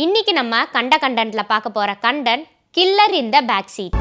இன்னைக்கு நம்ம கண்ட கண்டன்ட்ல பார்க்க போற கண்டன் killer in the back seat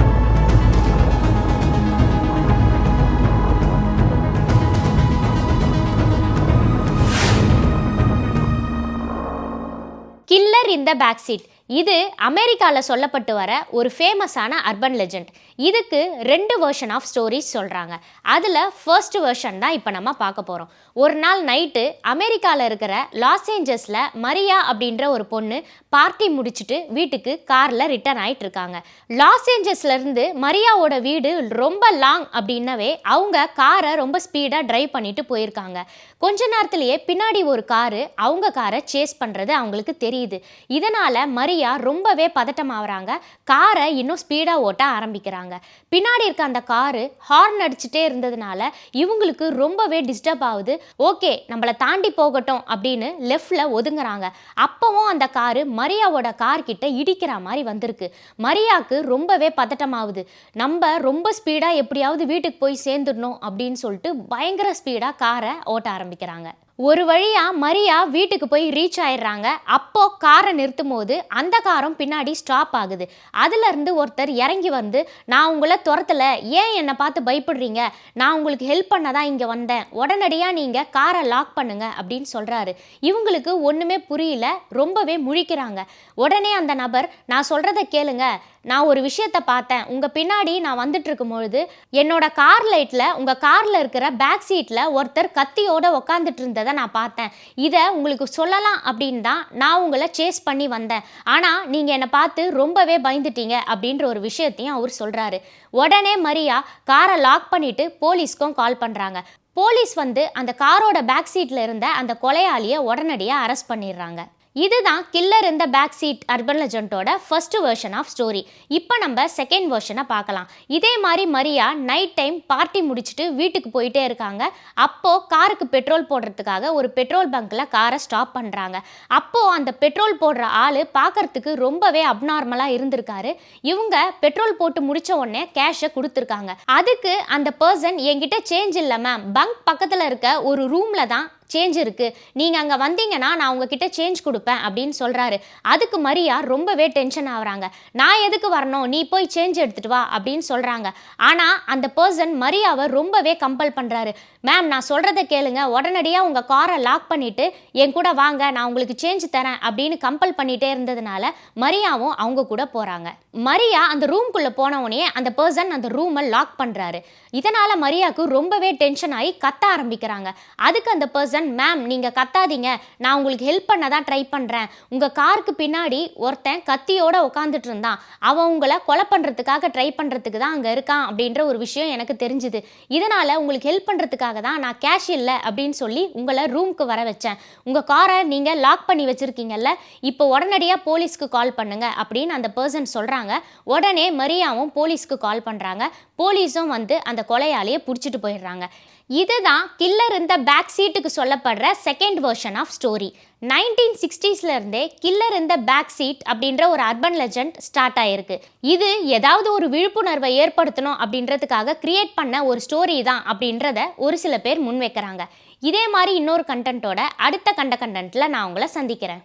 killer in the back seat இது அமெரிக்காவில் சொல்லப்பட்டு வர ஒரு ஃபேமஸான அர்பன் லெஜெண்ட் இதுக்கு ரெண்டு வெர்ஷன் ஆஃப் ஸ்டோரிஸ் சொல்கிறாங்க அதில் ஃபர்ஸ்ட் வேர்ஷன் தான் இப்போ நம்ம பார்க்க போகிறோம் ஒரு நாள் நைட்டு அமெரிக்காவில் இருக்கிற லாஸ் ஏஞ்சல்ஸில் மரியா அப்படின்ற ஒரு பொண்ணு பார்ட்டி முடிச்சுட்டு வீட்டுக்கு காரில் ரிட்டர்ன் ஆகிட்டு இருக்காங்க. லாஸ் ஏஞ்சல்ஸ்லேருந்து மரியாவோட வீடு ரொம்ப லாங் அப்படின்னவே அவங்க காரை ரொம்ப ஸ்பீடாக டிரைவ் பண்ணிட்டு போயிருக்காங்க. கொஞ்ச நேரத்திலேயே பின்னாடி ஒரு காரு அவங்க காரை சேஸ் பண்ணுறது அவங்களுக்கு தெரியுது. இதனால் மரியா ரொம்பவே பதட்டமாகறாங்க காரை இன்னும் ஸ்பீடாக ஓட்ட ஆரம்பிக்கிறாங்க. பின்னாடி இருக்க அந்த காரு ஹார்ன் அடிச்சுட்டே இருந்ததுனால இவங்களுக்கு ரொம்பவே டிஸ்டர்ப் ஆகுது. ஓகே நம்மளை தாண்டி போகட்டும் அப்படின்னு லெஃப்டில் ஒதுங்குறாங்க. அப்போவும் அந்த காரு மரியாவோட கார்கிட்ட இடிக்கிற மாதிரி வந்திருக்கு. மரியாக்கு ரொம்பவே பதட்டமாகுது. நம்ம ரொம்ப ஸ்பீடாக எப்படியாவது வீட்டுக்கு போய் சேர்ந்துடணும் அப்படின்னு சொல்லிட்டு பயங்கர ஸ்பீடாக காரை ஓட்ட ஆரம்பிக்கிறாங்க. ஒரு வழியாக மரியா வீட்டுக்கு போய் ரீச் ஆயிடுறாங்க. அப்போ காரை நிறுத்தும் போது அந்த காரும் பின்னாடி ஸ்டாப் ஆகுது. அதுலேருந்து ஒருத்தர் இறங்கி வந்து நான் உங்களை துரத்தில். ஏன் என்னை பார்த்து பயப்படுறீங்க? நான் உங்களுக்கு ஹெல்ப் பண்ண தான் இங்கே வந்தேன். உடனடியாக நீங்கள் காரை லாக் பண்ணுங்க அப்படின்னு சொல்கிறாரு இவங்களுக்கு ஒன்றுமே புரியல. ரொம்பவே முழிக்கிறாங்க. உடனே அந்த நபர் நான் சொல்கிறத கேளுங்க. நான் ஒரு விஷயத்தை பார்த்தேன். உங்கள் பின்னாடி நான் வந்துட்டு பொழுது என்னோட கார் லைட்டில் உங்கள் காரில் இருக்கிற பேக் சீட்டில் ஒருத்தர் கத்தியோடு உக்காந்துட்டு இருந்ததை நான் பார்த்தேன். இதை உங்களுக்கு சொல்லலாம் அப்படின்னு தான் நான் உங்களை சேஸ் பண்ணி வந்தேன். ஆனால் நீங்கள் என்னை பார்த்து ரொம்பவே பயந்துட்டீங்க அப்படின்ற ஒரு விஷயத்தையும் அவர் சொல்கிறாரு உடனே மரியா காரை லாக் பண்ணிவிட்டு போலீஸ்க்கும் கால் பண்ணுறாங்க போலீஸ் வந்து அந்த காரோட பேக் சீட்டில் இருந்த அந்த கொலையாளியை உடனடியாக அரெஸ்ட் பண்ணிடுறாங்க. இதுதான் கில்லர் இந்த பேக் சீட் அர்பன் லெஜண்டோட ஃபர்ஸ்ட் வேர்ஷன் ஆஃப் ஸ்டோரி இப்போ நம்ம செகண்ட் வேர்ஷனை பார்க்கலாம். இதே மாதிரி மரியா நைட் டைம் பார்ட்டி முடிச்சுட்டு வீட்டுக்கு போயிட்டே இருக்காங்க. அப்போது காருக்கு பெட்ரோல் போடுறதுக்காக ஒரு பெட்ரோல் பங்க்கில் காரை ஸ்டாப் பண்ணுறாங்க அப்போது அந்த பெட்ரோல் போடுற ஆள் பார்க்கறதுக்கு ரொம்பவே அப்நார்மலாக இருந்திருக்காரு. இவங்க பெட்ரோல் போட்டு முடித்த உடனே கேஷை கொடுத்துருக்காங்க. அதுக்கு அந்த பர்சன் என்கிட்ட சேஞ்ச் இல்லை மேம் பங்க் பக்கத்தில் இருக்க ஒரு ரூமில் தான் சேஞ்ச் இருக்குது நீங்கள் அங்கே வந்தீங்கன்னா நான் உங்ககிட்ட சேஞ்ச் கொடுப்பேன் அப்படின்னு சொல்கிறாரு அதுக்கு மரியா ரொம்பவே டென்ஷன் ஆகுறாங்க. நான் எதுக்கு வரணும்? நீ போய் சேஞ்ச் எடுத்துகிட்டு வா அப்படின்னு சொல்கிறாங்க ஆனால் அந்த பர்சன் மரியாவை ரொம்பவே கம்பல் பண்ணுறாரு மேம் நான் சொல்கிறத கேளுங்க. உடனடியாக உங்கள் காரை லாக் பண்ணிவிட்டு என் கூட வாங்க நான் உங்களுக்கு சேஞ்ச் தரேன் அப்படின்னு கம்பல் பண்ணிகிட்டே இருந்ததுனால மரியாவும் அவங்க கூட போகிறாங்க மரியா அந்த ரூம்குள்ளே போனவுடனே அந்த பர்சன் அந்த ரூமை லாக் பண்ணுறாரு இதனால் மரியாவுக்கு ரொம்பவே டென்ஷன் ஆகி கத்த ஆரம்பிக்கிறாங்க. அதுக்கு அந்த பர்சன் மேம் நீங்கள் கத்தாதீங்க. நான் உங்களுக்கு ஹெல்ப் பண்ண தான் ட்ரை பண்ணுறேன் உங்கள் காருக்கு பின்னாடி ஒருத்தன் கத்தியோட உட்காந்துட்டு இருந்தான். அவன் உங்களை கொலை பண்ணுறதுக்காக ட்ரை பண்ணுறதுக்கு தான் அங்கே இருக்கான் அப்படின்ற ஒரு விஷயம் எனக்கு தெரிஞ்சுது. இதனால் உங்களுக்கு ஹெல்ப் பண்ணுறதுக்காக தான் நான் கேஷ் இல்லை அப்படின்னு சொல்லி உங்களை ரூமுக்கு வர வச்சேன். உங்கள் காரை நீங்கள் லாக் பண்ணி வச்சுருக்கீங்கல்ல இப்போ உடனடியாக போலீஸ்க்கு கால் பண்ணுங்க அப்படின்னு அந்த பர்சன் சொல்கிறாங்க உடனே மரியாவும் போலீஸ்க்கு கால் பண்ணுறாங்க போலீஸும் வந்து அந்த கொலையாளியை பிடிச்சிட்டு போயிடுறாங்க. இதுதான் கில்லர் இந்த பேக் சீட்டுக்கு சொல்லப்படுற second version of story nineteen சிக்ஸ்டீஸ்ல இருந்தே கில்லர் இந்த பேக் சீட் அப்படின்ற ஒரு அர்பன் லெஜண்ட் ஸ்டார்ட் ஆயிருக்கு. இது ஏதாவது ஒரு விழிப்புணர்வை ஏற்படுத்தணும் அப்படின்றதுக்காக கிரியேட் பண்ண ஒரு ஸ்டோரி தான் அப்படின்றத ஒரு சில பேர் முன்வைக்கிறாங்க. இதே மாதிரி இன்னொரு கண்டென்ட்டோட அடுத்த கண்ட கண்டென்ட்ல நான் உங்களை சந்திக்கிறேன்.